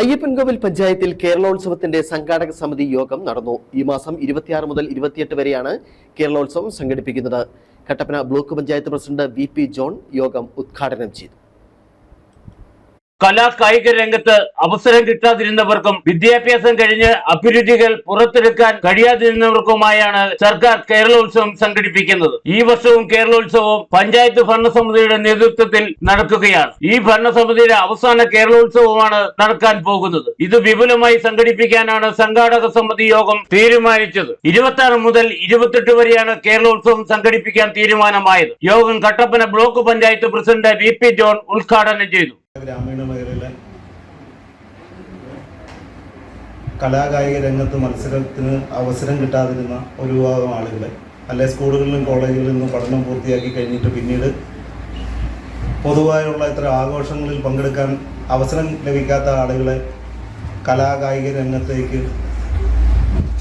അയ്യപ്പൻകോവിൽ പഞ്ചായത്തിൽ കേരളോത്സവത്തിന്റെ സംഘാടക സമിതി യോഗം നടന്നു. ഈ മാസം ഇരുപത്തിയാറ് മുതൽ ഇരുപത്തിയെട്ട് വരെയാണ് കേരളോത്സവം സംഘടിപ്പിക്കുന്നത്. Kattappana block panchayat president V P John യോഗം ഉദ്ഘാടനം ചെയ്തു. കലാ കായിക രംഗത്ത് അവസരം കിട്ടാതിരുന്നവർക്കും വിദ്യാഭ്യാസം കഴിഞ്ഞ് അഭിരുചികൾ പുറത്തെടുക്കാൻ കഴിയാതിരുന്നവർക്കുമായാണ് സർക്കാർ കേരളോത്സവം സംഘടിപ്പിക്കുന്നത്. ഈ വർഷവും കേരളോത്സവം പഞ്ചായത്ത് ഭരണസമിതിയുടെ നേതൃത്വത്തിൽ നടക്കുകയാണ്. ഈ ഭരണസമിതിയുടെ അവസാന കേരളോത്സവമാണ് നടക്കാൻ പോകുന്നത്. ഇത് വിപുലമായി സംഘടിപ്പിക്കാനാണ് സംഘാടക സമിതി യോഗം തീരുമാനിച്ചത്. ഇരുപത്തി ആറ് മുതൽ ഇരുപത്തെട്ട് വരെയാണ് കേരളോത്സവം സംഘടിപ്പിക്കാൻ തീരുമാനമായത്. യോഗം Kattappana block panchayat president V John ഉദ്ഘാടനം ചെയ്തു. ഗ്രാമീണ മേഖലയിലെ കലാകായിക രംഗത്ത് മത്സരത്തിന് അവസരം കിട്ടാതിരുന്ന ഒരു വിഭാഗം ആളുകളെ അല്ലെ സ്കൂളുകളിലും കോളേജുകളിൽ നിന്നും പഠനം പൂർത്തിയാക്കി കഴിഞ്ഞിട്ട് പിന്നീട് പൊതുവായുള്ള ഇത്ര ആഘോഷങ്ങളിൽ പങ്കെടുക്കാൻ അവസരം ലഭിക്കാത്ത ആളുകളെ കലാകായിക രംഗത്തേക്ക്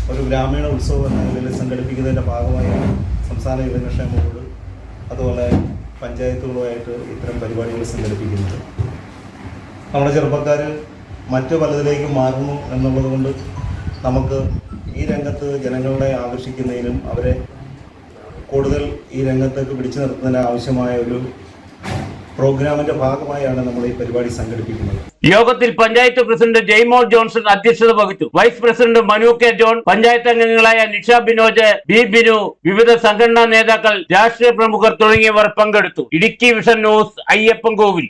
ഒരു ഗ്രാമീണ ഉത്സവം എന്ന നിലയിൽ സംഘടിപ്പിക്കുന്നതിന്റെ ഭാഗമായാണ് സംസ്ഥാന യുവജനക്ഷേമ ബോർഡ് അതുപോലെ പഞ്ചായത്തുകളുമായിട്ട് ഇത്തരം പരിപാടികൾ സംഘടിപ്പിക്കുന്നത് നമ്മുടെ ചെറുപ്പക്കാർ മറ്റു പലതിലേക്ക് മാറുന്നു എന്നുള്ളത് കൊണ്ട് നമുക്ക് ഈ രംഗത്ത് ജനങ്ങളെ ആകർഷിക്കുന്നതിനും അവരെ കൂടുതൽ ഈ രംഗത്തേക്ക് പിടിച്ചു നിർത്തുന്നതിന് ആവശ്യമായ ഒരു പ്രോഗ്രാമിന്റെ ഭാഗമായാണ് നമ്മൾ ഈ പരിപാടി സംഘടിപ്പിക്കുന്നത്. യോഗത്തിൽ പഞ്ചായത്ത് പ്രസിഡന്റ് ജെയ്മോൾ ജോൺസൺ അധ്യക്ഷത വഹിച്ചു. Vice president Manu K John panchayat അംഗങ്ങളായ നിഷ ബിനോജ് ബി ബിനു വിവിധ സംഘടനാ നേതാക്കൾ രാഷ്ട്രീയ പ്രമുഖർ തുടങ്ങിയവർ പങ്കെടുത്തു. Idukki vision news Ayyappan Kovil